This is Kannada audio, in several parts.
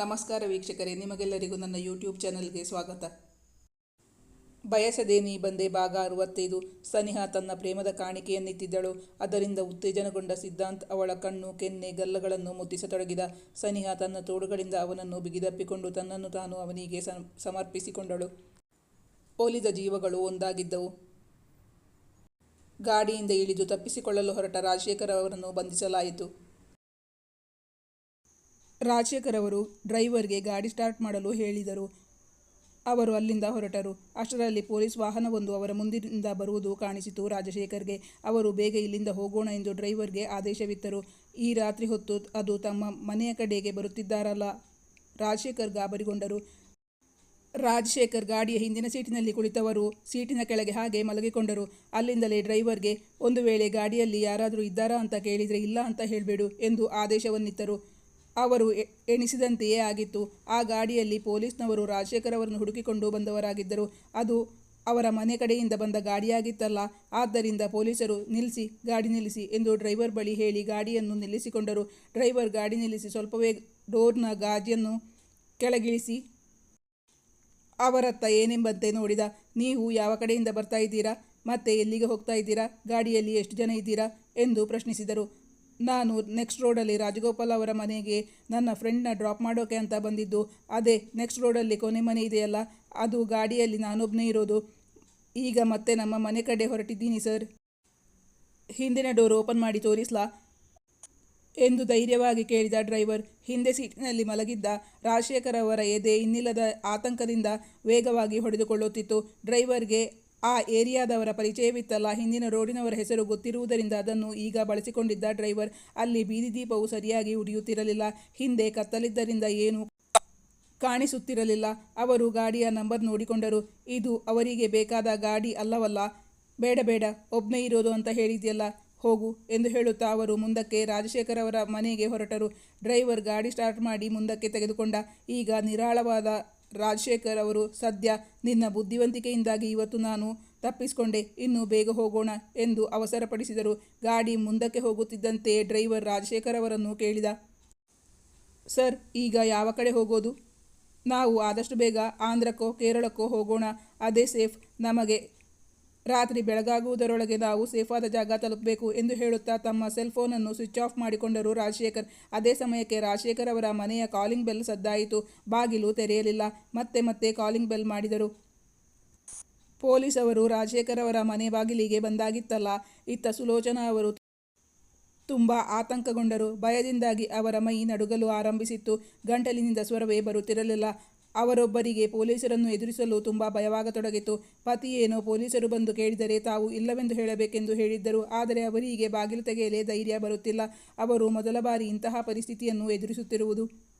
ನಮಸ್ಕಾರ ವೀಕ್ಷಕರೇ, ನಿಮಗೆಲ್ಲರಿಗೂ ನನ್ನ ಯೂಟ್ಯೂಬ್ ಚಾನಲ್ಗೆ ಸ್ವಾಗತ. ಬಯಸದೇನಿ ಬಂದೆ ಭಾಗ ಅರವತ್ತೈದು. ಸನಿಹಾ ತನ್ನ ಪ್ರೇಮದ ಕಾಣಿಕೆಯನ್ನಿತ್ತಿದ್ದಳು ಅದರಿಂದ ಉತ್ತೇಜನಗೊಂಡ ಸಿದ್ಧಾಂತ್ ಅವಳ ಕಣ್ಣು, ಕೆನ್ನೆ, ಗಲ್ಲಗಳನ್ನು ಮುತ್ತಿಸತೊಡಗಿದ. ಸನಿಹಾ ತನ್ನ ತೋಡುಗಳಿಂದ ಅವನನ್ನು ಬಿಗಿದಪ್ಪಿಕೊಂಡು ತನ್ನನ್ನು ತಾನು ಅವನಿಗೆ ಸಮರ್ಪಿಸಿಕೊಂಡಳು. ಒಲಿದ ಜೀವಗಳು ಒಂದಾಗಿದ್ದವು. ಗಾಡಿಯಿಂದ ಇಳಿದು ತಪ್ಪಿಸಿಕೊಳ್ಳಲು ಹೊರಟ ರಾಜಶೇಖರ್ ಅವರನ್ನು ಬಂಧಿಸಲಾಯಿತು. ರಾಜಶೇಖರ್ ಅವರು ಡ್ರೈವರ್ಗೆ ಗಾಡಿ ಸ್ಟಾರ್ಟ್ ಮಾಡಲು ಹೇಳಿದರು. ಅವರು ಅಲ್ಲಿಂದ ಹೊರಟರು. ಅಷ್ಟರಲ್ಲಿ ಪೊಲೀಸ್ ವಾಹನವೊಂದು ಅವರ ಮುಂದಿನಿಂದ ಬರುವುದು ಕಾಣಿಸಿತು. ರಾಜಶೇಖರ್ಗೆ ಅವರು ಬೇಗ ಇಲ್ಲಿಂದ ಹೋಗೋಣ ಎಂದು ಡ್ರೈವರ್ಗೆ ಆದೇಶವಿತ್ತರು. ಈ ರಾತ್ರಿ ಹೊತ್ತು ಅದು ತಮ್ಮ ಮನೆಯ ಕಡೆಗೆ ಬರುತ್ತಿದ್ದಾರಲ್ಲ? ರಾಜಶೇಖರ್ ಗಾಬರಿಗೊಂಡರು. ರಾಜಶೇಖರ್ ಗಾಡಿಯ ಹಿಂದಿನ ಸೀಟಿನಲ್ಲಿ ಕುಳಿತವರು ಸೀಟಿನ ಕೆಳಗೆ ಹಾಗೆ ಮಲಗಿಕೊಂಡರು. ಅಲ್ಲಿಂದಲೇ ಡ್ರೈವರ್ಗೆ, ಒಂದು ವೇಳೆ ಗಾಡಿಯಲ್ಲಿ ಯಾರಾದರೂ ಇದ್ದಾರಾ ಅಂತ ಕೇಳಿದರೆ ಇಲ್ಲ ಅಂತ ಹೇಳಬೇಡು ಎಂದು ಆದೇಶವನ್ನಿತ್ತರು. ಅವರು ಎಣಿಸಿದಂತೆಯೇ ಆಗಿತ್ತು. ಆ ಗಾಡಿಯಲ್ಲಿ ಪೊಲೀಸ್ನವರು ರಾಜಶೇಖರ್ ಅವರನ್ನು ಹುಡುಕಿಕೊಂಡು ಬಂದವರಾಗಿದ್ದರು. ಅದು ಅವರ ಮನೆ ಕಡೆಯಿಂದ ಬಂದ ಗಾಡಿಯಾಗಿತ್ತಲ್ಲ. ಆದ್ದರಿಂದ ಪೊಲೀಸರು ನಿಲ್ಲಿಸಿ, ಗಾಡಿ ನಿಲ್ಲಿಸಿ ಎಂದು ಡ್ರೈವರ್ ಬಳಿ ಹೇಳಿ ಗಾಡಿಯನ್ನು ನಿಲ್ಲಿಸಿಕೊಂಡರು. ಡ್ರೈವರ್ ಗಾಡಿ ನಿಲ್ಲಿಸಿ ಸ್ವಲ್ಪವೇ ಡೋರ್ನ ಗಾಜಿಯನ್ನು ಕೆಳಗಿಳಿಸಿ, ಅವರತ್ತ ಏನೆಂಬಂತೆ ನೋಡಿದ. ನೀವು ಯಾವ ಕಡೆಯಿಂದ ಬರ್ತಾ ಇದ್ದೀರಾ? ಮತ್ತೆ ಎಲ್ಲಿಗೆ ಹೋಗ್ತಾ ಇದ್ದೀರಾ? ಗಾಡಿಯಲ್ಲಿ ಎಷ್ಟು ಜನ ಇದ್ದೀರಾ? ಎಂದು ಪ್ರಶ್ನಿಸಿದರು. ನಾನು ನೆಕ್ಸ್ಟ್ ರೋಡಲ್ಲಿ ರಾಜಗೋಪಾಲ್ ಅವರ ಮನೆಗೆ ನನ್ನ ಫ್ರೆಂಡ್ನ ಡ್ರಾಪ್ ಮಾಡೋಕೆ ಅಂತ ಬಂದಿದ್ದು. ಅದೇ ನೆಕ್ಸ್ಟ್ ರೋಡಲ್ಲಿ ಕೊನೆ ಮನೆ ಇದೆಯಲ್ಲ, ಅದು ಗಾಡಿಯಲ್ಲಿ ನಾನೊಬ್ಬನೇ ಇರೋದು. ಈಗ ಮತ್ತೆ ನಮ್ಮ ಮನೆ ಕಡೆ ಹೊರಟಿದ್ದೀನಿ ಸರ್ ಹಿಂದಿನ ಡೋರ್ ಓಪನ್ ಮಾಡಿ ತೋರಿಸ್ಲಾ? ಎಂದು ಧೈರ್ಯವಾಗಿ ಕೇಳಿದ ಡ್ರೈವರ್ ಹಿಂದೆ ಸೀಟಿನಲ್ಲಿ ಮಲಗಿದ್ದ ರಾಜಶೇಖರ್ ಅವರ ಎದೆ ಇನ್ನಿಲ್ಲದ ಆತಂಕದಿಂದ ವೇಗವಾಗಿ ಹೊಡೆದುಕೊಳ್ಳುತ್ತಿತ್ತು. ಡ್ರೈವರ್ಗೆ ಆ ಏರಿಯಾದವರ ಪರಿಚಯವಿತ್ತಲ್ಲ ಹಿಂದಿನ ರೋಡಿನವರ ಹೆಸರು ಗೊತ್ತಿರುವುದರಿಂದ ಅದನ್ನು ಈಗ ಬಳಸಿಕೊಂಡಿದ್ದ ಡ್ರೈವರ್. ಅಲ್ಲಿ ಬೀದಿ ದೀಪವು ಸರಿಯಾಗಿ ಉಡಿಯುತ್ತಿರಲಿಲ್ಲ. ಹಿಂದೆ ಕತ್ತಲಿದ್ದರಿಂದ ಏನು ಕಾಣಿಸುತ್ತಿರಲಿಲ್ಲ. ಅವರು ಗಾಡಿಯ ನಂಬರ್ ನೋಡಿಕೊಂಡರು. ಇದು ಅವರಿಗೆ ಬೇಕಾದ ಗಾಡಿ ಅಲ್ಲವಲ್ಲ. ಬೇಡ ಬೇಡ ಒಬ್ಬನೇ ಇರೋದು ಅಂತ ಹೇಳಿದ್ಯಲ್ಲ. ಹೋಗು ಎಂದು ಹೇಳುತ್ತಾ ಅವರು ಮುಂದಕ್ಕೆ ರಾಜಶೇಖರ್ ಅವರ ಮನೆಗೆ ಹೊರಟರು. ಡ್ರೈವರ್ ಗಾಡಿ ಸ್ಟಾರ್ಟ್ ಮಾಡಿ ಮುಂದಕ್ಕೆ ತೆಗೆದುಕೊಂಡ. ಈಗ ನಿರಾಳವಾದ ರಾಜಶೇಖರ್ ಅವರು ಸದ್ಯ ನಿನ್ನ ಬುದ್ಧಿವಂತಿಕೆಯಿಂದಾಗಿ ಇವತ್ತು ನಾನು ತಪ್ಪಿಸಿಕೊಂಡೆ, ಇನ್ನು ಬೇಗ ಹೋಗೋಣ ಎಂದು ಅವಸರಪಡಿಸಿದರು. ಗಾಡಿ ಮುಂದಕ್ಕೆ ಹೋಗುತ್ತಿದ್ದಂತೆ ಡ್ರೈವರ್ ರಾಜಶೇಖರ್ ಅವರನ್ನು ಕೇಳಿದ, ಸರ್, ಈಗ ಯಾವ ಕಡೆ ಹೋಗೋದು? ನಾವು ಆದಷ್ಟು ಬೇಗ ಆಂಧ್ರಕ್ಕೋ, ಕೇರಳಕ್ಕೋ ಹೋಗೋಣ. ಅದೇ ಸೇಫ್. ನಮಗೆ ರಾತ್ರಿ ಬೆಳಗಾಗುವುದರೊಳಗೆ ನಾವು ಸೇಫಾದ ಜಾಗ ತಲುಪಬೇಕು ಎಂದು ಹೇಳುತ್ತಾ ತಮ್ಮ ಸೆಲ್ ಫೋನನ್ನು ಸ್ವಿಚ್ ಆಫ್ ಮಾಡಿಕೊಂಡರು ರಾಜಶೇಖರ್. ಅದೇ ಸಮಯಕ್ಕೆ ರಾಜಶೇಖರ್ ಅವರ ಮನೆಯ ಕಾಲಿಂಗ್ ಬೆಲ್ ಸದ್ದಾಯಿತು. ಬಾಗಿಲು ತೆರೆಯಲಿಲ್ಲ. ಮತ್ತೆ ಮತ್ತೆ ಕಾಲಿಂಗ್ ಬೆಲ್ ಮಾಡಿದರು. ಪೊಲೀಸ್ ಅವರು ರಾಜಶೇಖರ್ ಅವರ ಮನೆ ಬಾಗಿಲಿಗೆ ಬಂದಾಗಿತ್ತಲ್ಲ, ಇತ್ತ ಸುಲೋಚನಾ ಅವರು ತುಂಬ ಆತಂಕಗೊಂಡರು. ಭಯದಿಂದಾಗಿ ಅವರ ಮೈ ನಡುಗಲು ಆರಂಭಿಸಿತ್ತು. ಗಂಟಲಿನಿಂದ ಸ್ವರವೇ ಬರುತ್ತಿರಲಿಲ್ಲ. ಅವರೊಬ್ಬರಿಗೆ ಪೊಲೀಸರನ್ನು ಎದುರಿಸಲು ತುಂಬ ಭಯವಾಗತೊಡಗಿತು. ಪತಿಯೇನೋ ಪೊಲೀಸರು ಬಂದು ಕೇಳಿದರೆ ತಾವು ಇಲ್ಲವೆಂದು ಹೇಳಬೇಕೆಂದು ಹೇಳಿದ್ದರು. ಆದರೆ ಅವರಿಗೆ ಬಾಗಿಲು ತೆಗೆಯಲೇ ಧೈರ್ಯ ಬರುತ್ತಿಲ್ಲ. ಅವರು ಮೊದಲ ಬಾರಿ ಇಂತಹ ಪರಿಸ್ಥಿತಿಯನ್ನು ಎದುರಿಸುತ್ತಿರುವುದು.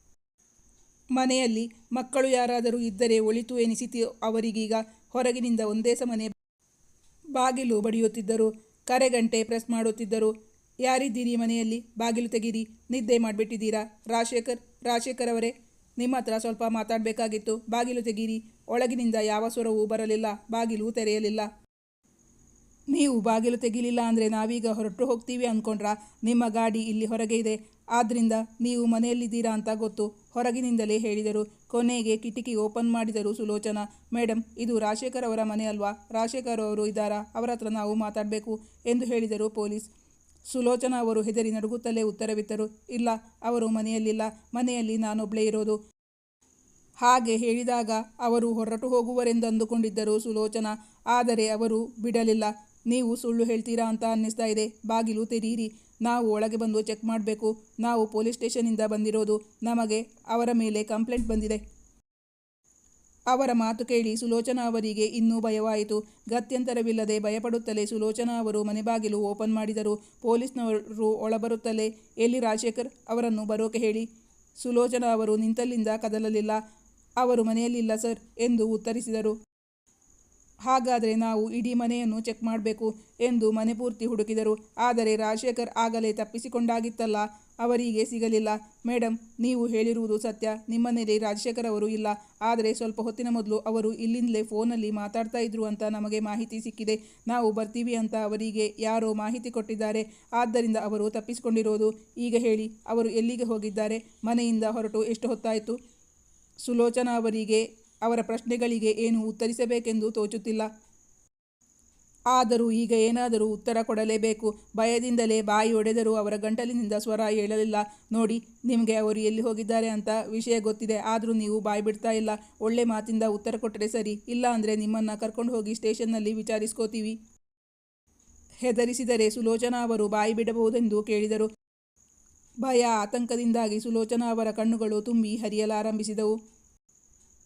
ಮನೆಯಲ್ಲಿ ಮಕ್ಕಳು ಯಾರಾದರೂ ಇದ್ದರೆ ಒಳಿತು ಎನಿಸಿತು. ಅವರಿಗೀಗ ಹೊರಗಿನಿಂದ ಒಂದೇ ಸಮನೆ ಬಾಗಿಲು ಬಡಿಯುತ್ತಿದ್ದರು. ಕರೆಗಂಟೆ ಪ್ರೆಸ್ ಮಾಡುತ್ತಿದ್ದರು. ಯಾರಿದ್ದೀರಿ ಮನೆಯಲ್ಲಿ? ಬಾಗಿಲು ತೆಗೀರಿ. ನಿದ್ದೆ ಮಾಡಿಬಿಟ್ಟಿದ್ದೀರಾ? ರಾಜಶೇಖರ್ ರಾಜಶೇಖರ್ ಅವರೇ ನಿಮ್ಮ ಹತ್ರ ಸ್ವಲ್ಪ ಮಾತಾಡಬೇಕಾಗಿತ್ತು. ಬಾಗಿಲು ತೆಗೀರಿ. ಒಳಗಿನಿಂದ ಯಾವ ಸ್ವರವೂ ಬರಲಿಲ್ಲ. ಬಾಗಿಲು ತೆರೆಯಲಿಲ್ಲ. ನೀವು ಬಾಗಿಲು ತೆಗಿಲಿಲ್ಲ ಅಂದರೆ ನಾವೀಗ ಹೊರಟು ಹೋಗ್ತೀವಿ ಅಂದ್ಕೊಂಡ್ರ ನಿಮ್ಮ ಗಾಡಿ ಇಲ್ಲಿ ಹೊರಗೆ ಇದೆ. ಆದ್ದರಿಂದ ನೀವು ಮನೆಯಲ್ಲಿದ್ದೀರಾ ಅಂತ ಗೊತ್ತು. ಹೊರಗಿನಿಂದಲೇ ಹೇಳಿದರು. ಕೊನೆಗೆ ಕಿಟಕಿ ಓಪನ್ ಮಾಡಿದರು ಸುಲೋಚನಾ. ಮೇಡಮ್ ಇದು ರಾಜಶೇಖರ್ ಅವರ ಮನೆ ಅಲ್ವಾ? ರಾಜಶೇಖರ್ ಅವರು ಇದ್ದಾರಾ? ಅವರ ಹತ್ರ ನಾವು ಮಾತಾಡಬೇಕು ಎಂದು ಹೇಳಿದರು ಪೊಲೀಸ್. ಸುಲೋಚನಾ ಅವರು ಹೆದರಿ ನಡುಗುತ್ತಲೇ ಉತ್ತರವಿತ್ತರು, ಇಲ್ಲ, ಅವರು ಮನೆಯಲ್ಲಿಲ್ಲ, ಮನೆಯಲ್ಲಿ ನಾನೊಬ್ಬಳೇ ಇರೋದು. ಹಾಗೆ ಹೇಳಿದಾಗ ಅವರು ಹೊರಟು ಹೋಗುವರೆಂದಂದುಕೊಂಡಿದ್ದರು ಸುಲೋಚನಾ. ಆದರೆ ಅವರು ಬಿಡಲಿಲ್ಲ. ನೀವು ಸುಳ್ಳು ಹೇಳ್ತೀರಾ ಅಂತ ಅನ್ನಿಸ್ತಾ ಇದೆ. ಬಾಗಿಲು ತೆರೀರಿ. ನಾವು ಒಳಗೆ ಬಂದು ಚೆಕ್ ಮಾಡಬೇಕು. ನಾವು ಪೊಲೀಸ್ ಸ್ಟೇಷನಿಂದ ಬಂದಿರೋದು. ನಮಗೆ ಅವರ ಮೇಲೆ ಕಂಪ್ಲೇಂಟ್ ಬಂದಿದೆ. ಅವರ ಮಾತು ಕೇಳಿ ಸುಲೋಚನಾ ಅವರಿಗೆ ಇನ್ನೂ ಭಯವಾಯಿತು. ಗತ್ಯಂತರವಿಲ್ಲದೆ ಭಯಪಡುತ್ತಲೇ ಸುಲೋಚನಾ ಅವರು ಮನೆ ಬಾಗಿಲು ಓಪನ್ ಮಾಡಿದರು. ಪೊಲೀಸ್ನವರು ಒಳಬರುತ್ತಲೇ, ಎಲ್ಲಿ ರಾಜಶೇಖರ್? ಅವರನ್ನು ಬರೋಕೆ ಹೇಳಿ ಸುಲೋಚನಾ ಅವರು, ನಿಂತಲ್ಲಿಂದ ಕದಲಲಿಲ್ಲ. ಅವರು ಮನೆಯಲ್ಲಿಲ್ಲ ಸರ್ ಎಂದು ಉತ್ತರಿಸಿದರು. ಹಾಗಾದರೆ ನಾವು ಇಡೀ ಮನೆಯನ್ನು ಚೆಕ್ ಮಾಡಬೇಕು ಎಂದು ಮನೆ ಪೂರ್ತಿ ಹುಡುಕಿದರು. ಆದರೆ ರಾಜಶೇಖರ್ ಆಗಲೇ ತಪ್ಪಿಸಿಕೊಂಡಾಗಿತ್ತಲ್ಲ. ಅವರಿಗೆ ಸಿಗಲಿಲ್ಲ. ಮೇಡಮ್ ನೀವು ಹೇಳಿರುವುದು ಸತ್ಯ. ನಿಮ್ಮನೇಲಿ ರಾಜಶೇಖರ್ ಅವರು ಇಲ್ಲ. ಆದರೆ ಸ್ವಲ್ಪ ಹೊತ್ತಿನ ಮೊದಲು ಅವರು ಇಲ್ಲಿಂದಲೇ ಫೋನಲ್ಲಿ ಮಾತಾಡ್ತಾ ಇದ್ರು ಅಂತ ನಮಗೆ ಮಾಹಿತಿ ಸಿಕ್ಕಿದೆ. ನಾವು ಬರ್ತೀವಿ ಅಂತ ಅವರಿಗೆ ಯಾರೋ ಮಾಹಿತಿ ಕೊಟ್ಟಿದ್ದಾರೆ. ಆದ್ದರಿಂದ ಅವರು ತಪ್ಪಿಸಿಕೊಂಡಿರೋದು. ಈಗ ಹೇಳಿ, ಅವರು ಎಲ್ಲಿಗೆ ಹೋಗಿದ್ದಾರೆ? ಮನೆಯಿಂದ ಹೊರಟು ಎಷ್ಟು ಹೊತ್ತಾಯಿತು? ಸುಲೋಚನಾ ಅವರಿಗೆ, ಅವರ ಪ್ರಶ್ನೆಗಳಿಗೆ ಏನು ಉತ್ತರಿಸಬೇಕೆಂದು ತೋಚುತ್ತಿಲ್ಲ. ಆದರೂ ಈಗ ಏನಾದರೂ ಉತ್ತರ ಕೊಡಲೇಬೇಕು. ಭಯದಿಂದಲೇ ಬಾಯಿ ಒಡೆದರೂ ಅವರ ಗಂಟಲಿನಿಂದ ಸ್ವರ ಹೇಳಲಿಲ್ಲ. ನೋಡಿ, ನಿಮಗೆ ಅವರು ಎಲ್ಲಿ ಹೋಗಿದ್ದಾರೆ ಅಂತ ವಿಷಯ ಗೊತ್ತಿದೆ. ಆದರೂ ನೀವು ಬಾಯಿ ಬಿಡ್ತಾ ಇಲ್ಲ. ಒಳ್ಳೆ ಮಾತಿಂದ ಉತ್ತರ ಕೊಟ್ಟರೆ ಸರಿ. ಇಲ್ಲ ಅಂದರೆ ನಿಮ್ಮನ್ನು ಕರ್ಕೊಂಡು ಹೋಗಿ ಸ್ಟೇಷನ್ನಲ್ಲಿ ವಿಚಾರಿಸ್ಕೋತೀವಿ. ಹೆದರಿಸಿದರೆ ಸುಲೋಚನಾ ಅವರು ಬಾಯಿ ಬಿಡಬಹುದೆಂದು ಕೇಳಿದರು. ಭಯ, ಆತಂಕದಿಂದಾಗಿ ಸುಲೋಚನಾ ಅವರ ಕಣ್ಣುಗಳು ತುಂಬಿ ಹರಿಯಲಾರಂಭಿಸಿದವು.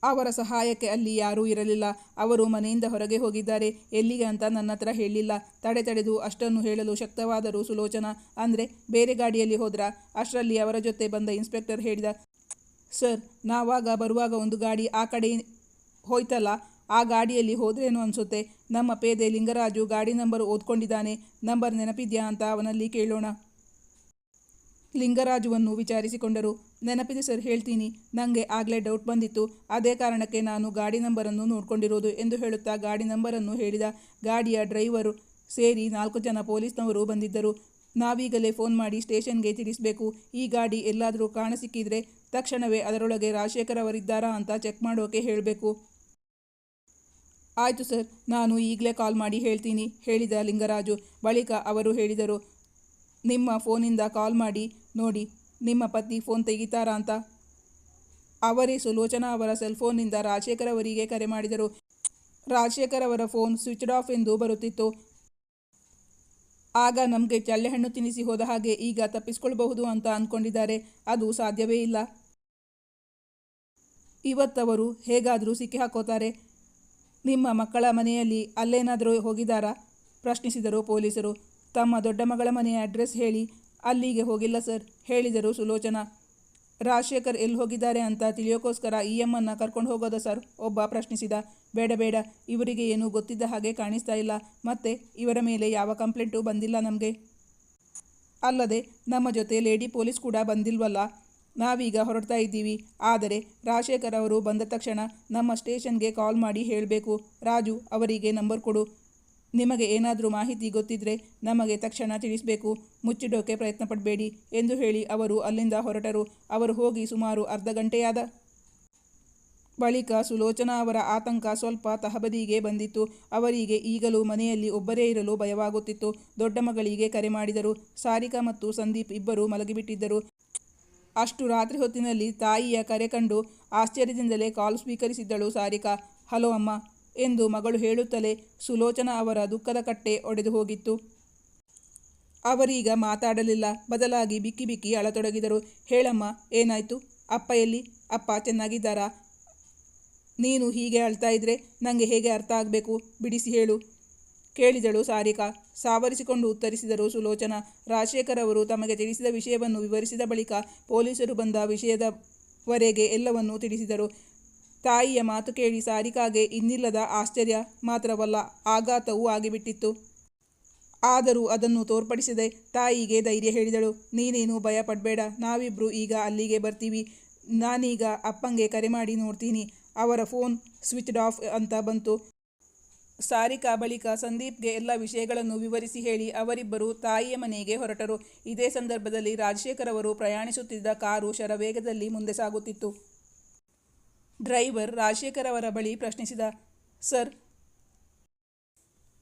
ಅವರ ಸಹಾಯಕ್ಕೆ ಅಲ್ಲಿ ಯಾರೂ ಇರಲಿಲ್ಲ. ಅವರು ಮನೆಯಿಂದ ಹೊರಗೆ ಹೋಗಿದ್ದಾರೆ. ಎಲ್ಲಿಗೆ ಅಂತ ನನ್ನ ಹತ್ರ ಹೇಳಿಲ್ಲ. ತಡೆ ತಡೆದು ಅಷ್ಟನ್ನು ಹೇಳಲು ಶಕ್ತವಾದರೂ ಸುಲೋಚನಾ ಅಂದರೆ ಬೇರೆ ಗಾಡಿಯಲ್ಲಿ ಹೋದ್ರ? ಅಷ್ಟರಲ್ಲಿ ಅವರ ಜೊತೆ ಬಂದ ಇನ್ಸ್ಪೆಕ್ಟರ್ ಹೇಳಿದ, ಸರ್, ನಾವಾಗ ಬರುವಾಗ ಒಂದು ಗಾಡಿ ಆ ಕಡೆ ಹೋಯ್ತಲ್ಲ? ಆ ಗಾಡಿಯಲ್ಲಿ ಹೋದ್ರೇನು ಅನಿಸುತ್ತೆ? ನಮ್ಮ ಪೇದೆ ಲಿಂಗರಾಜು ಗಾಡಿ ನಂಬರ್ ಓದ್ಕೊಂಡಿದ್ದಾನೆ. ನಂಬರ್ ನೆನಪಿದ್ಯಾ ಅಂತ ಅವನಲ್ಲಿ ಕೇಳೋಣ. ಲಿಂಗರಾಜುವನ್ನು ವಿಚಾರಿಸಿಕೊಂಡರು. ನೆನಪಿದೆ ಸರ್, ಹೇಳ್ತೀನಿ. ನನಗೆ ಆಗಲೇ ಡೌಟ್ ಬಂದಿತ್ತು. ಅದೇ ಕಾರಣಕ್ಕೆ ನಾನು ಗಾಡಿ ನಂಬರನ್ನು ನೋಡ್ಕೊಂಡಿರೋದು ಎಂದು ಹೇಳುತ್ತಾ ಗಾಡಿ ನಂಬರನ್ನು ಹೇಳಿದ ಗಾಡಿಯ ಡ್ರೈವರು ಸೇರಿ ನಾಲ್ಕು ಜನ ಪೊಲೀಸ್ನವರು ಬಂದಿದ್ದರು. ನಾವೀಗಲೇ ಫೋನ್ ಮಾಡಿ ಸ್ಟೇಷನ್ಗೆ ತಿಳಿಸಬೇಕು. ಈ ಗಾಡಿ ಎಲ್ಲಾದರೂ ಕಾಣಸಿಕ್ಕಿದ್ರೆ ತಕ್ಷಣವೇ ಅದರೊಳಗೆ ರಾಜಶೇಖರ್ ಅವರಿದ್ದಾರಾ ಅಂತ ಚೆಕ್ ಮಾಡೋಕೆ ಹೇಳಬೇಕು. ಆಯಿತು ಸರ್, ನಾನು ಈಗಲೇ ಕಾಲ್ ಮಾಡಿ ಹೇಳ್ತೀನಿ, ಹೇಳಿದ ಲಿಂಗರಾಜು. ಬಳಿಕ ಅವರು ಹೇಳಿದರು, ನಿಮ್ಮ ಫೋನಿಂದ ಕಾಲ್ ಮಾಡಿ, ನೋಡಿ. ನಿಮ್ಮ ಪತಿ ಫೋನ್ ತೆಗಿತಾರಾ ಅಂತ? ಅವರೇ ಸುಲೋಚನಾ ಅವರ ಸೆಲ್ ಫೋನ್ನಿಂದ ರಾಜಶೇಖರ್ ಅವರಿಗೆ ಕರೆ ಮಾಡಿದರು. ರಾಜಶೇಖರ್ ಅವರ ಫೋನ್ ಸ್ವಿಚ್ಡ್ ಆಫ್ ಎಂದು ಬರುತ್ತಿತ್ತು. ಆಗ ನಮಗೆ ಚಳ್ಳೆಹಣ್ಣು ತಿನ್ನಿಸಿ ಹೋದ ಹಾಗೆ ಈಗ ತಪ್ಪಿಸ್ಕೊಳ್ಬಹುದು ಅಂತ ಅಂದ್ಕೊಂಡಿದ್ದಾರೆ ಅದು ಸಾಧ್ಯವೇ ಇಲ್ಲ. ಇವತ್ತವರು ಹೇಗಾದರೂ ಸಿಕ್ಕಿ ಹಾಕೋತಾರೆ. ನಿಮ್ಮ ಮಕ್ಕಳ ಮನೆಯಲ್ಲಿ ಅಲ್ಲೇನಾದರೂ ಹೋಗಿದ್ದಾರಾ? ಪ್ರಶ್ನಿಸಿದರು ಪೊಲೀಸರು. ತಮ್ಮ ದೊಡ್ಡ ಮಗಳ ಮನೆಯ ಅಡ್ರೆಸ್ ಹೇಳಿ. ಅಲ್ಲಿಗೆ ಹೋಗಿಲ್ಲ ಸರ್, ಹೇಳಿದರು ಸುಲೋಚನಾ. ರಾಜಶೇಖರ್ ಎಲ್ಲಿ ಹೋಗಿದ್ದಾರೆ ಅಂತ ತಿಳಿಯೋಕ್ಕೋಸ್ಕರ ಇ ಎಮ್ಮನ್ನು ಕರ್ಕೊಂಡು ಹೋಗೋದ ಸರ್, ಒಬ್ಬ ಪ್ರಶ್ನಿಸಿದ. ಬೇಡ ಬೇಡ, ಇವರಿಗೆ ಏನೂ ಗೊತ್ತಿದ್ದ ಹಾಗೆ ಕಾಣಿಸ್ತಾ ಇಲ್ಲ, ಮತ್ತೆ ಇವರ ಮೇಲೆ ಯಾವ ಕಂಪ್ಲೇಂಟು ಬಂದಿಲ್ಲ ನಮಗೆ. ಅಲ್ಲದೆ, ನಮ್ಮ ಜೊತೆ ಲೇಡಿ ಪೊಲೀಸ್ ಕೂಡ ಬಂದಿಲ್ವಲ್ಲ, ನಾವೀಗ ಹೊರಡ್ತಾ ಇದ್ದೀವಿ, ಆದರೆ ರಾಜಶೇಖರ್ ಅವರು ಬಂದ ತಕ್ಷಣ ನಮ್ಮ ಸ್ಟೇಷನ್ಗೆ ಕಾಲ್ ಮಾಡಿ ಹೇಳಬೇಕು. ರಾಜು ಅವರಿಗೆ ನಂಬರ್ ಕೊಡು ನಿಮಗೆ ಏನಾದರೂ ಮಾಹಿತಿ ಗೊತ್ತಿದ್ರೆ ನಮಗೆ ತಕ್ಷಣ ತಿಳಿಸಬೇಕು. ಮುಚ್ಚಿಡೋಕೆ ಪ್ರಯತ್ನ ಪಡಬೇಡಿ ಎಂದು ಹೇಳಿ ಅವರು ಅಲ್ಲಿಂದ ಹೊರಟರು. ಅವರು ಹೋಗಿ ಸುಮಾರು ಅರ್ಧ ಗಂಟೆಯಾದ ಬಳಿಕ ಸುಲೋಚನಾ ಅವರ ಆತಂಕ ಸ್ವಲ್ಪ ತಹಬದಿಗೆ ಬಂದಿತ್ತು. ಅವರಿಗೆ ಈಗಲೂ ಮನೆಯಲ್ಲಿ ಒಬ್ಬರೇ ಇರಲು ಭಯವಾಗುತ್ತಿತ್ತು. ದೊಡ್ಡ ಮಗಳಿಗೆ ಕರೆ ಮಾಡಿದರು. ಸಾರಿಕಾ ಮತ್ತು ಸಂದೀಪ್ ಇಬ್ಬರು ಮಲಗಿಬಿಟ್ಟಿದ್ದರು. ಅಷ್ಟು ರಾತ್ರಿ ಹೊತ್ತಿನಲ್ಲಿ ತಾಯಿಯ ಕರೆ ಕಂಡು ಆಶ್ಚರ್ಯದಿಂದಲೇ ಕಾಲ್ ಸ್ವೀಕರಿಸಿದ್ದಳು ಸಾರಿಕಾ. ಹಲೋ ಅಮ್ಮ ಎಂದು ಮಗಳು ಹೇಳುತ್ತಲೇ ಸುಲೋಚನಾ ಅವರ ದುಃಖದ ಕಟ್ಟೆ ಒಡೆದು ಹೋಗಿತ್ತು. ಅವರೀಗ ಮಾತಾಡಲಿಲ್ಲ. ಬದಲಾಗಿ ಬಿಕ್ಕಿ ಬಿಕ್ಕಿ ಅಳತೊಡಗಿದರು. ಹೇಳಮ್ಮ, ಏನಾಯ್ತು? ಅಪ್ಪ ಎಲ್ಲಿ? ಅಪ್ಪ ಚೆನ್ನಾಗಿದ್ದಾರಾ? ನೀನು ಹೀಗೆ ಅಳ್ತಾ ಇದ್ರೆ ನನಗೆ ಹೇಗೆ ಅರ್ಥ ಆಗಬೇಕು? ಬಿಡಿಸಿ ಹೇಳು. ಕೇಳಿದಳು ಸಾರಿಕಾ. ಸಾವರಿಸಿಕೊಂಡು ಉತ್ತರಿಸಿದರು ಸುಲೋಚನಾ. ರಾಜಶೇಖರ್ ಅವರು ತಮಗೆ ತಿಳಿಸಿದ ವಿಷಯವನ್ನು ವಿವರಿಸಿದ ಬಳಿಕ ಪೊಲೀಸರು ಬಂದ ವಿಷಯದವರೆಗೆ ಎಲ್ಲವನ್ನೂ ತಿಳಿಸಿದರು. ತಾಯಿಯ ಮಾತು ಕೇಳಿ ಸಾರಿಕಾಗೆ ಇನ್ನಿಲ್ಲದ ಆಶ್ಚರ್ಯ ಮಾತ್ರವಲ್ಲ ಆಘಾತವೂ ಆಗಿಬಿಟ್ಟಿತ್ತು. ಆದರೂ ಅದನ್ನು ತೋರ್ಪಡಿಸದೆ ತಾಯಿಗೆ ಧೈರ್ಯ ಹೇಳಿದಳು. ನೀನೇನು ಭಯ ಪಡಬೇಡ ನಾವಿಬ್ಬರು ಈಗ ಅಲ್ಲಿಗೆ ಬರ್ತೀವಿ. ನಾನೀಗ ಅಪ್ಪಂಗೆ ಕರೆ ಮಾಡಿ ನೋಡ್ತೀನಿ. ಅವರ ಫೋನ್ ಸ್ವಿಚ್ಡ್ ಆಫ್ ಅಂತ ಬಂತು. ಸಾರಿಕಾ ಬಳಿಕ ಸಂದೀಪ್ಗೆ ಎಲ್ಲ ವಿಷಯಗಳನ್ನು ವಿವರಿಸಿ ಹೇಳಿ ಅವರಿಬ್ಬರು ತಾಯಿಯ ಮನೆಗೆ ಹೊರಟರು. ಇದೇ ಸಂದರ್ಭದಲ್ಲಿ ರಾಜಶೇಖರ್ ಅವರು ಪ್ರಯಾಣಿಸುತ್ತಿದ್ದ ಕಾರು ಶರವೇಗದಲ್ಲಿ ಮುಂದೆ ಸಾಗುತ್ತಿತ್ತು. ಡ್ರೈವರ್ ರಾಜಶೇಖರ್ ಅವರ ಬಳಿ ಪ್ರಶ್ನಿಸಿದ, ಸರ್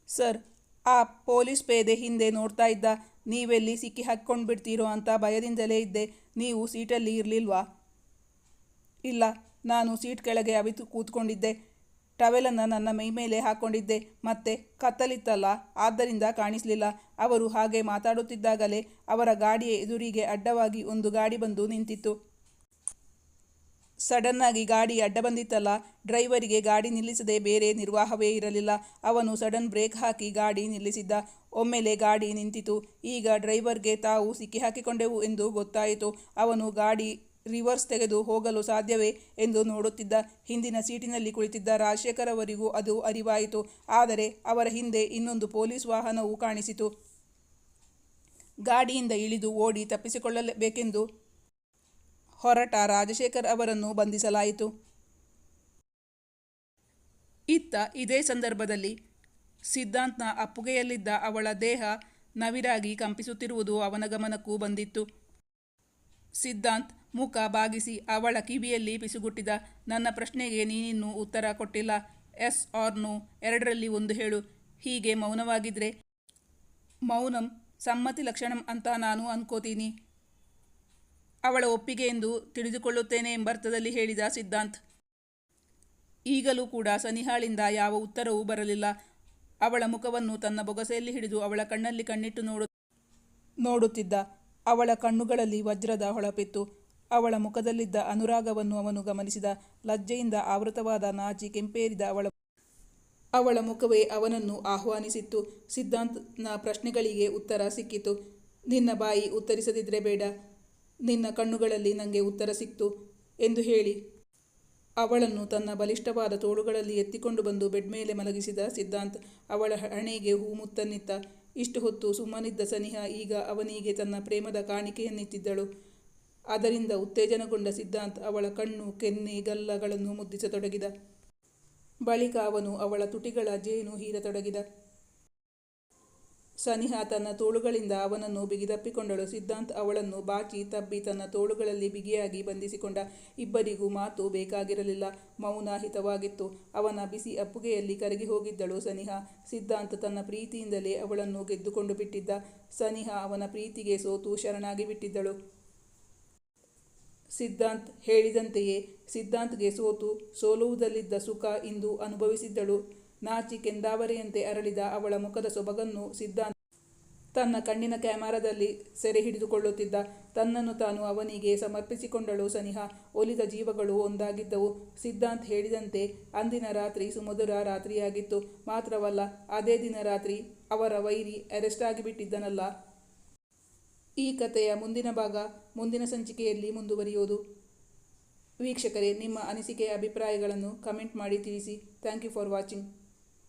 ಸರ್, ಆ ಪೊಲೀಸ್ ಪೇದೆ ಹಿಂದೆ ನೋಡ್ತಾ ಇದ್ದ, ನೀವೆಲ್ಲಿ ಸಿಕ್ಕಿ ಹಾಕ್ಕೊಂಡು ಬಿಡ್ತೀರೋ ಅಂತ ಭಯದಿಂದಲೇ ಇದ್ದೆ. ನೀವು ಸೀಟಲ್ಲಿ ಇರಲಿಲ್ವಾ? ಇಲ್ಲ, ನಾನು ಸೀಟ್ ಕೆಳಗೆ ಅವಿತು ಕೂತ್ಕೊಂಡಿದ್ದೆ. ಟವೆಲನ್ನು ನನ್ನ ಮೈ ಮೇಲೆ ಹಾಕ್ಕೊಂಡಿದ್ದೆ ಮತ್ತೆ ಕತ್ತಲಿತ್ತಲ್ಲ, ಆದ್ದರಿಂದ ಕಾಣಿಸಲಿಲ್ಲ. ಅವರು ಹಾಗೆ ಮಾತಾಡುತ್ತಿದ್ದಾಗಲೇ ಅವರ ಗಾಡಿಯ ಎದುರಿಗೆ ಅಡ್ಡವಾಗಿ ಒಂದು ಗಾಡಿ ಬಂದು ನಿಂತಿತ್ತು. ಸಡನ್ನಾಗಿ ಗಾಡಿ ಅಡ್ಡ ಬಂದಿತ್ತಲ್ಲ, ಡ್ರೈವರಿಗೆ ಗಾಡಿ ನಿಲ್ಲಿಸದೆ ಬೇರೆ ನಿರ್ವಾಹವೇ ಇರಲಿಲ್ಲ. ಅವನು ಸಡನ್ ಬ್ರೇಕ್ ಹಾಕಿ ಗಾಡಿ ನಿಲ್ಲಿಸಿದ್ದ. ಒಮ್ಮೆಲೆ ಗಾಡಿ ನಿಂತಿತು. ಈಗ ಡ್ರೈವರ್ಗೆ ತಾವು ಸಿಕ್ಕಿ ಹಾಕಿಕೊಂಡೆವು ಎಂದು ಗೊತ್ತಾಯಿತು. ಅವನು ಗಾಡಿ ರಿವರ್ಸ್ ತೆಗೆದು ಹೋಗಲು ಸಾಧ್ಯವೇ ಎಂದು ನೋಡುತ್ತಿದ್ದ. ಹಿಂದಿನ ಸೀಟಿನಲ್ಲಿ ಕುಳಿತಿದ್ದ ರಾಜಶೇಖರ್ ಅವರಿಗೂ ಅದು ಅರಿವಾಯಿತು. ಆದರೆ ಅವರ ಹಿಂದೆ ಇನ್ನೊಂದು ಪೊಲೀಸ್ ವಾಹನವು ಕಾಣಿಸಿತು. ಗಾಡಿಯಿಂದ ಇಳಿದು ಓಡಿ ತಪ್ಪಿಸಿಕೊಳ್ಳಬೇಕೆಂದು ಹೊರಟ ರಾಜಶೇಖರ್ ಅವರನ್ನು ಬಂಧಿಸಲಾಯಿತು. ಇತ್ತ ಇದೇ ಸಂದರ್ಭದಲ್ಲಿ ಸಿದ್ಧಾಂತ್ನ ಅಪ್ಪುಗೆಯಲ್ಲಿದ್ದ ಅವಳ ದೇಹ ನವಿರಾಗಿ ಕಂಪಿಸುತ್ತಿರುವುದು ಅವನ ಗಮನಕ್ಕೂ ಬಂದಿತ್ತು. ಸಿದ್ಧಾಂತ್ ಮುಖ ಬಾಗಿಸಿ ಅವಳ ಕಿವಿಯಲ್ಲಿ ಪಿಸುಗುಟ್ಟಿದ ನನ್ನ ಪ್ರಶ್ನೆಗೆ ನೀನಿನ್ನೂ ಉತ್ತರ ಕೊಟ್ಟಿಲ್ಲ. ಎಸ್ ಆರ್ ನೋ ಎರಡರಲ್ಲಿ ಒಂದು ಹೇಳು, ಹೀಗೆ ಮೌನವಾಗಿದ್ರೆ? ಮೌನಂ ಸಮ್ಮತಿ ಲಕ್ಷಣಂ ಅಂತ ನಾನು ಅನ್ಕೋತೀನಿ. ಅವಳ ಒಪ್ಪಿಗೆ ಎಂದು ತಿಳಿದುಕೊಳ್ಳುತ್ತೇನೆ ಎಂಬರ್ಥದಲ್ಲಿ ಹೇಳಿದ ಸಿದ್ಧಾಂತ್. ಈಗಲೂ ಕೂಡ ಸನಿಹಾಳಿಂದ ಯಾವ ಉತ್ತರವೂ ಬರಲಿಲ್ಲ. ಅವಳ ಮುಖವನ್ನು ತನ್ನ ಬೊಗಸೆಯಲ್ಲಿ ಹಿಡಿದು ಅವಳ ಕಣ್ಣಲ್ಲಿ ಕಣ್ಣಿಟ್ಟು ನೋಡು, ನೋಡುತ್ತಿದ್ದ ಅವಳ ಕಣ್ಣುಗಳಲ್ಲಿ ವಜ್ರದ ಹೊಳಪಿತ್ತು. ಅವಳ ಮುಖದಲ್ಲಿದ್ದ ಅನುರಾಗವನ್ನು ಅವನು ಗಮನಿಸಿದ. ಲಜ್ಜೆಯಿಂದ ಆವೃತವಾದ ನಾಚಿ ಕೆಂಪೇರಿದ ಅವಳ ಅವಳ ಮುಖವೇ ಅವನನ್ನು ಆಹ್ವಾನಿಸಿತ್ತು. ಸಿದ್ಧಾಂತ್ನ ಪ್ರಶ್ನೆಗಳಿಗೆ ಉತ್ತರ ಸಿಕ್ಕಿತು. ನಿನ್ನ ಬಾಯಿ ಉತ್ತರಿಸದಿದ್ರೆ ಬೇಡ. ನಿನ್ನ ಕಣ್ಣುಗಳಲ್ಲಿ ನನಗೆ ಉತ್ತರ ಸಿಕ್ತು ಎಂದು ಹೇಳಿ. ಅವಳನ್ನು ತನ್ನ ಬಲಿಷ್ಠವಾದ ತೋಳುಗಳಲ್ಲಿ ಎತ್ತಿಕೊಂಡು ಬಂದು ಬೆಡ್ ಮೇಲೆ ಮಲಗಿಸಿದ ಸಿದ್ಧಾಂತ್ ಅವಳ ಹಣೆಗೆ ಹೂಮುತ್ತನ್ನಿತ್ತ ಇಷ್ಟು ಹೊತ್ತು ಸುಮ್ಮನಿದ್ದ ಸನಿಹ ಈಗ ಅವನಿಗೆ ತನ್ನ ಪ್ರೇಮದ ಕಾಣಿಕೆಯನ್ನಿತ್ತಿದ್ದಳು. ಅದರಿಂದ ಉತ್ತೇಜನಗೊಂಡ ಸಿದ್ಧಾಂತ್ ಅವಳ ಕಣ್ಣು, ಕೆನ್ನೆ, ಗಲ್ಲಗಳನ್ನು ಮುದ್ದಿಸತೊಡಗಿದ. ಬಳಿಕ ಅವನು ಅವಳ ತುಟಿಗಳ ಜೇನು ಹೀರತೊಡಗಿದ. ಸನಿಹ ತನ್ನ ತೋಳುಗಳಿಂದ ಅವನನ್ನು ಬಿಗಿದಪ್ಪಿಕೊಂಡಳು. ಸಿದ್ಧಾಂತ್ ಅವಳನ್ನು ಬಾಚಿ ತಬ್ಬಿ ತನ್ನ ತೋಳುಗಳಲ್ಲಿ ಬಿಗಿಯಾಗಿ ಬಂಧಿಸಿಕೊಂಡ ಇಬ್ಬರಿಗೂ ಮಾತು ಬೇಕಾಗಿರಲಿಲ್ಲ. ಮೌನ ಹಿತವಾಗಿತ್ತು. ಅವನ ಬಿಸಿ ಅಪ್ಪುಗೆಯಲ್ಲಿ ಕರಗಿ ಹೋಗಿದ್ದಳು ಸನಿಹ. ಸಿದ್ಧಾಂತ್ ತನ್ನ ಪ್ರೀತಿಯಿಂದಲೇ ಅವಳನ್ನು ಗೆದ್ದುಕೊಂಡು ಬಿಟ್ಟಿದ್ದ. ಸನಿಹ ಅವನ ಪ್ರೀತಿಗೆ ಸೋತು ಶರಣಾಗಿ ಬಿಟ್ಟಿದ್ದಳು. ಸಿದ್ಧಾಂತ್ ಹೇಳಿದಂತೆಯೇ ಸಿದ್ಧಾಂತ್ಗೆ ಸೋತು ಸೋಲುವುದಲ್ಲಿದ್ದ ಸುಖ ಇಂದು ಅನುಭವಿಸಿದ್ದಳು. ನಾಚಿ ಕೆಂದಾವರಿಯಂತೆ ಅರಳಿದ ಅವಳ ಮುಖದ ಸೊಬಗನ್ನು ಸಿದ್ಧಾಂತ ತನ್ನ ಕಣ್ಣಿನ ಕ್ಯಾಮರಾದಲ್ಲಿ ಸೆರೆ ಹಿಡಿದುಕೊಳ್ಳುತ್ತಿದ್ದ ತನ್ನನ್ನು ತಾನು ಅವನಿಗೆ ಸಮರ್ಪಿಸಿಕೊಂಡಳು ಸನಿಹ. ಒಲಿದ ಜೀವಗಳು ಒಂದಾಗಿದ್ದವು. ಸಿದ್ಧಾಂತ್ ಹೇಳಿದಂತೆ, ಅಂದಿನ ರಾತ್ರಿ ಸುಮಧುರ ರಾತ್ರಿಯಾಗಿತ್ತು. ಮಾತ್ರವಲ್ಲ, ಅದೇ ದಿನ ರಾತ್ರಿ ಅವರ ವೈರಿ ಅರೆಸ್ಟ್ ಆಗಿಬಿಟ್ಟಿದ್ದನಲ್ಲ. ಈ ಕಥೆಯ ಮುಂದಿನ ಭಾಗ ಮುಂದಿನ ಸಂಚಿಕೆಯಲ್ಲಿ ಮುಂದುವರಿಯುವುದು ವೀಕ್ಷಕರೇ, ನಿಮ್ಮ ಅನಿಸಿಕೆಯ ಅಭಿಪ್ರಾಯಗಳನ್ನು ಕಮೆಂಟ್ ಮಾಡಿ ತಿಳಿಸಿ. Thank you for watching.